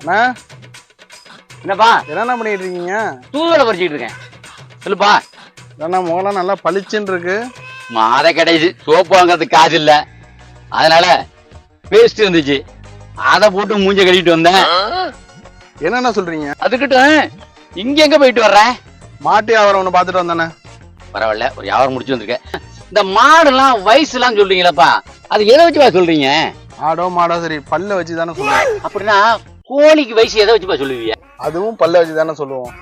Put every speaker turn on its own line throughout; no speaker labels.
அண்ணா
என்னப்பா?
என்னண்ணா பண்ணிட்டு இருக்கீங்க?
தூதலை பறிச்சுட்டு இருக்கேன். சொல்லுப்பா.
அண்ணா முகலாம் நல்லா பளிச்சுன்னு இருக்கு.
மாத கிடையாது. சோப்பு வாங்குறதுக்கு காசு இல்ல. அதனால பேஸ்ட் இருந்துச்சு. அதை போட்டு மூஞ்ச கழுவிட்டு வந்தேன்.
என்னண்ணா சொல்றீங்க?
அதுக்கிட்ட இங்க எங்க போயிட்டு வர்ற?
மாட்டு வியாபாரம் ஒன்று பார்த்துட்டு வந்தானே
பரவாயில்ல ஒரு வியாபாரம் முடிச்சு வந்திருக்கேன். இந்த மாடுலாம் வயசுலாம் சொல்றீங்களப்பா? அது எதை வச்சுப்பா சொல்றீங்க?
ஆடோ மாடோ சரி பல்ல வச்சு தானே சொல்லுவோம்.
அப்படின்னா கோழிக்கு வயசு எதை வச்சுப்பா சொல்லுவீங்க?
அதுவும் பல்ல வச்சு தானே சொல்லுவோம்.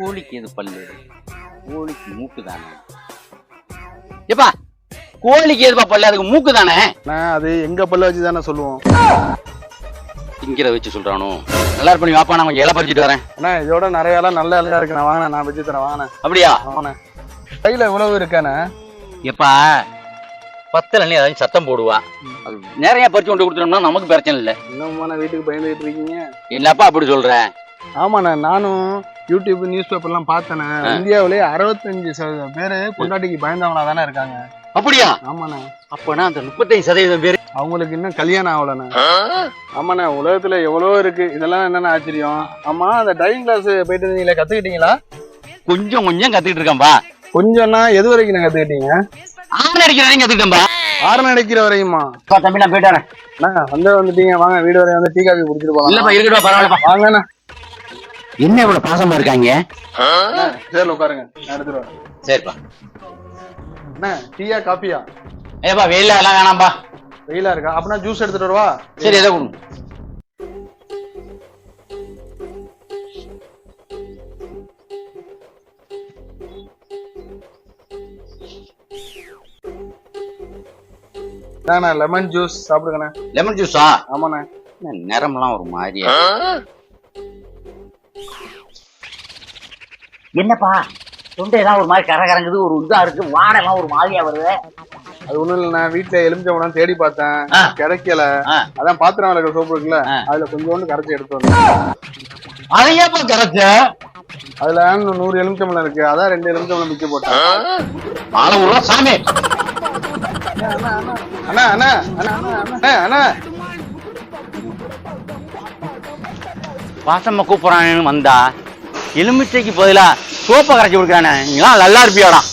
கோழிக்கு எது பல்லு? கோழிக்கு மூக்கு தானே ஏப்பா கோழிக்கு எதுப்பா பல்லு? அதுக்கு மூக்கு தானே
அது எங்க பல்ல வச்சு தானே சொல்லுவோம்.
திங்கிற வச்சு சொல்றானோ? நல்லா பண்ணி வாப்பா நான் இலை பறிச்சுட்டு வரேன்.
அண்ணா இதோட நிறைய எல்லாம் நல்ல இலையா இருக்கு நான் வாங்கினேன் நான் வச்சு தரேன் வாங்கினேன்
அப்படியா?
ஆமாண்ணே கையில இவ்வளவு இருக்கானே
எப்பா பத்தல ஏதாச்சும் சத்தம் போடுவா. அது நிறைய பறிச்சு கொண்டு கொடுத்துட்டோம்னா நமக்கு பிரச்சனை இல்லை.
இன்னும் வீட்டுக்கு பயந்துகிட்டு இருக்கீங்க?
இல்லப்பா அப்படி சொல்றேன்
ஆமாண்ணே நானும் யூடியூப் நியூஸ் பேப்பர்லாம் பார்த்தேனே இந்தியாவிலே அறுபத்தஞ்சு சதவீதம் பேரு பொண்டாட்டிக்கு பயந்தவங்களா தானே இருக்காங்க.
அப்படியா?
ஆமாண்ணே.
அப்பனா அந்த முப்பத்தஞ்சு சதவீதம் பேர்?
அவங்களுக்கு இன்னும் கல்யாணம் ஆகலண்ணே. ஆமாண்ணே உலகத்துல எவ்வளவோ இருக்கு? இதெல்லாம் என்னென்ன ஆச்சரியம்? ஆமா அந்த டைவிங் கிளாஸ் போயிட்டு இருந்தீங்களே கத்துக்கிட்டீங்களா?
கொஞ்சம் கொஞ்சம் கத்துக்கிட்டு இருக்கேன்பா.
கொஞ்சம்னா எது வரைக்கும் கத்துக்கிட்டீங்க?
ஆறு அடிக்கிற வரைக்கும் கத்துக்கிட்டேன்பா.
ஆறு அடிக்கிற வரையுமா
தம்பி நான் போயிட்டானே
வந்து வந்துட்டீங்க. வாங்க வீடு வரை வந்து டீ காஃபி குடிச்சிட்டு போலாம்.
இல்லப்பா இருக்கட்டும் பரவாயில்லப்பா.
வாங்கண்ணா
என்ன இவ்வளவு பாசமா இருக்காங்க?
சேர்ல உட்காருங்க. வரேன்.
சரிப்பா.
அண்ணா டீயா காஃபியா?
ஏப்பா வெயில எல்லாம் வேணாம்பா.
வெயிலா இருக்கா? அப்படின்னா ஜூஸ் எடுத்துட்டு வரவா?
சரி எதை கொடுங்க
அண்ணா லெமன் ஜூஸ் சாப்பிடுங்கண்ணே.
லெமன் ஜூஸா
ஆமாண்ணே.
நிறமெல்லாம் ஒரு மாதிரியா? என்னப்பா? தொண்டையெல்லாம் ஒரு மாதிரி கர கரங்குது ஒரு இதா இருக்கு வாடெல்லாம் ஒரு மாதிரியா வருது?
அது ஒண்ணும் இல்லைண்ணா வீட்டுல எலுமிச்சம்பழம் தேடி பார்த்தேன். கிடைக்கல. அதான் பாத்திரம் விளக்க சோப்பு இருக்குல்ல. அதுல கொஞ்சோண்டு கரைச்சி எடுத்து வந்தேன்.
அதையப்பா கரைச்ச?
அதுல இன்னும் நூறு எலுமிச்சம்பழம் இருக்கு அதான் ரெண்டு எலுமிச்சம்பழம் மிச்சம் போட்டேன்.
சாமி.
அண்ணா அண்ணா அண்ணா அண்ணா அண்ணா.
பாசம்மா வந்தா எலுமிச்சைக்கு பதிலா சோப்பை கரைச்சி கொடுக்குறானே. நீங்களாம் நல்லா இருப்பியாடான்